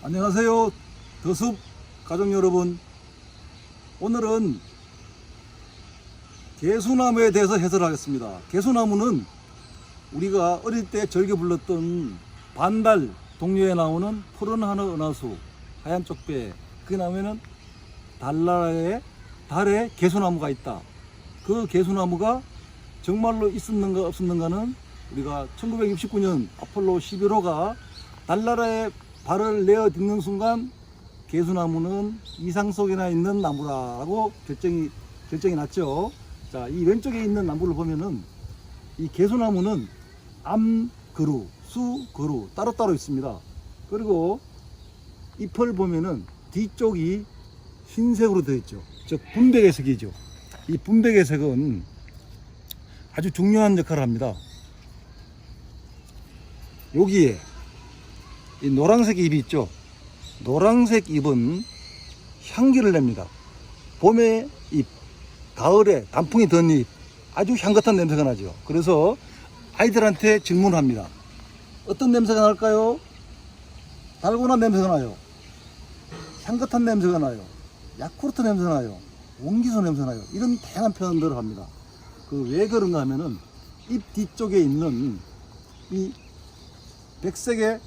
안녕하세요. 더숲 가족 여러분. 오늘은 개수나무에 대해서 해설하겠습니다. 개수나무는 우리가 어릴 때 즐겨 불렀던 반달 동료에 나오는 푸른 하늘 은하수 하얀 쪽배 그 나무에는 달나라에 달에 개수나무가 있다. 그 개수나무가 정말로 있었는가 없었는가는 우리가 1969년 아폴로 11호가 달나라에 발을 내어 딛는 순간 개수나무는 이상 속에나 있는 나무라고 결정이 결정이 났죠. 자, 이 왼쪽에 있는 나무를 보면은 이 개수나무는 암 그루, 수 그루 따로따로 있습니다. 그리고 잎을 보면은 뒤쪽이 흰색으로 되어 있죠. 즉 분백의 색이죠. 이 분백의 색은 아주 중요한 역할을 합니다. 여기에 이 노란색 잎이 있죠. 노란색 잎은 향기를 냅니다. 봄에 잎, 가을에 단풍이 든 잎, 아주 향긋한 냄새가 나죠. 그래서 아이들한테 질문합니다. 어떤 냄새가 날까요? 달고난 냄새가 나요. 향긋한 냄새가 나요. 야쿠르트 냄새 나요. 원기소 냄새 나요. 이런 다양한 표현들을 합니다. 그 왜 그런가 하면은 잎 뒤쪽에 있는 이 백색의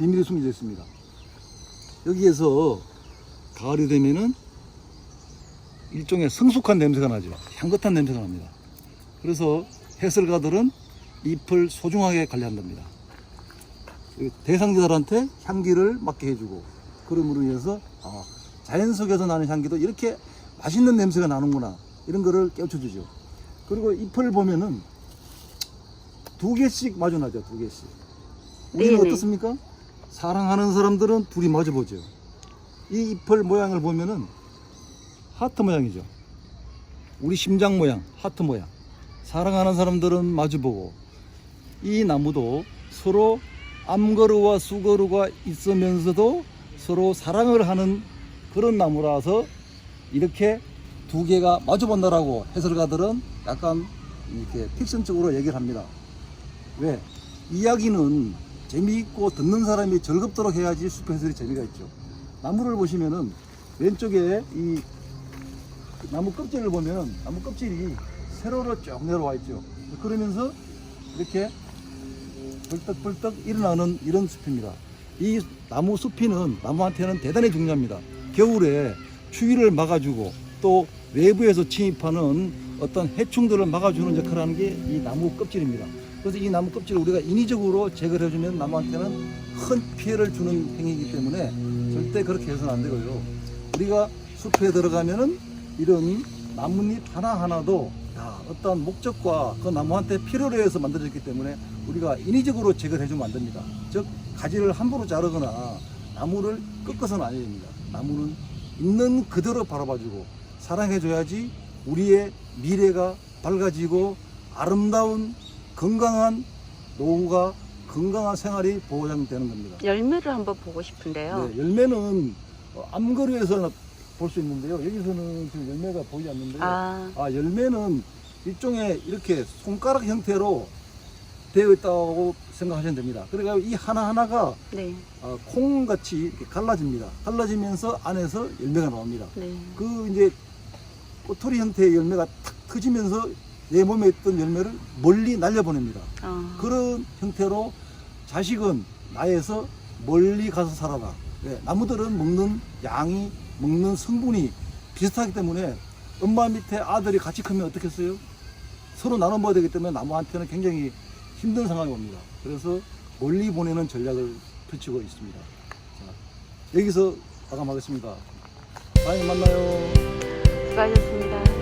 비밀이 숨겨져 있습니다. 여기에서 가을이 되면은 일종의 성숙한 냄새가 나죠. 향긋한 냄새가 납니다. 그래서 해설가들은 잎을 소중하게 관리한답니다. 대상자들한테 향기를 맡게 해주고 그럼으로 인해서 아, 자연 속에서 나는 향기도 이렇게 맛있는 냄새가 나는구나 이런 거를 깨우쳐주죠. 그리고 잎을 보면은 두 개씩 마주나죠. 두 개씩. 우리는 네네. 어떻습니까? 사랑하는 사람들은 둘이 마주보죠. 이 잎을 모양을 보면은 하트 모양이죠. 우리 심장 모양, 하트 모양. 사랑하는 사람들은 마주보고 이 나무도 서로 암거루와 수거루가 있으면서도 서로 사랑을 하는 그런 나무라서 이렇게 두 개가 마주본다라고 해설가들은 약간 이렇게 픽션적으로 얘기를 합니다. 왜? 이야기는 재미있고 듣는 사람이 즐겁도록 해야지 숲 해설이 재미가 있죠. 나무를 보시면은 왼쪽에 이 나무 껍질을 보면 나무 껍질이 세로로 쭉 내려와 있죠. 그러면서 이렇게 벌떡벌떡 일어나는 이런 숲입니다. 이 나무 숲이는 나무한테는 대단히 중요합니다. 겨울에 추위를 막아주고 또 외부에서 침입하는 어떤 해충들을 막아주는 역할을 하는 게 이 나무 껍질입니다. 그래서 이 나무 껍질을 우리가 인위적으로 제거를 해주면 나무한테는 큰 피해를 주는 행위이기 때문에 절대 그렇게 해서는 안 되고요. 우리가 숲에 들어가면은 이런 나뭇잎 하나하나도 다 어떠한 목적과 그 나무한테 필요로 해서 만들어졌기 때문에 우리가 인위적으로 제거를 해주면 안 됩니다. 즉, 가지를 함부로 자르거나 나무를 꺾어서는 안 됩니다. 나무는 있는 그대로 바라봐주고 사랑해줘야지 우리의 미래가 밝아지고 아름다운 건강한 노후가 건강한 생활이 보장되는 겁니다. 열매를 한번 보고 싶은데요. 네, 열매는 어, 암거리에서 볼 수 있는데요. 여기서는 지금 열매가 보이지 않는데요. 아. 아, 열매는 일종의 이렇게 손가락 형태로 되어 있다고 생각하시면 됩니다. 그러니까 이 하나하나가 네, 어, 콩같이 갈라집니다. 갈라지면서 안에서 열매가 나옵니다. 네. 그 이제 꼬투리 형태의 열매가 탁 터지면서 내 몸에 있던 열매를 멀리 날려보냅니다. 아, 그런 형태로 자식은 나에서 멀리 가서 살아라. 예, 나무들은 먹는 양이 먹는 성분이 비슷하기 때문에 엄마 밑에 아들이 같이 크면 어떻겠어요? 서로 나눠 먹어야 되기 때문에 나무한테는 굉장히 힘든 상황이 옵니다. 그래서 멀리 보내는 전략을 펼치고 있습니다. 자, 여기서 마감하겠습니다. 다음에 만나요. 수고하셨습니다.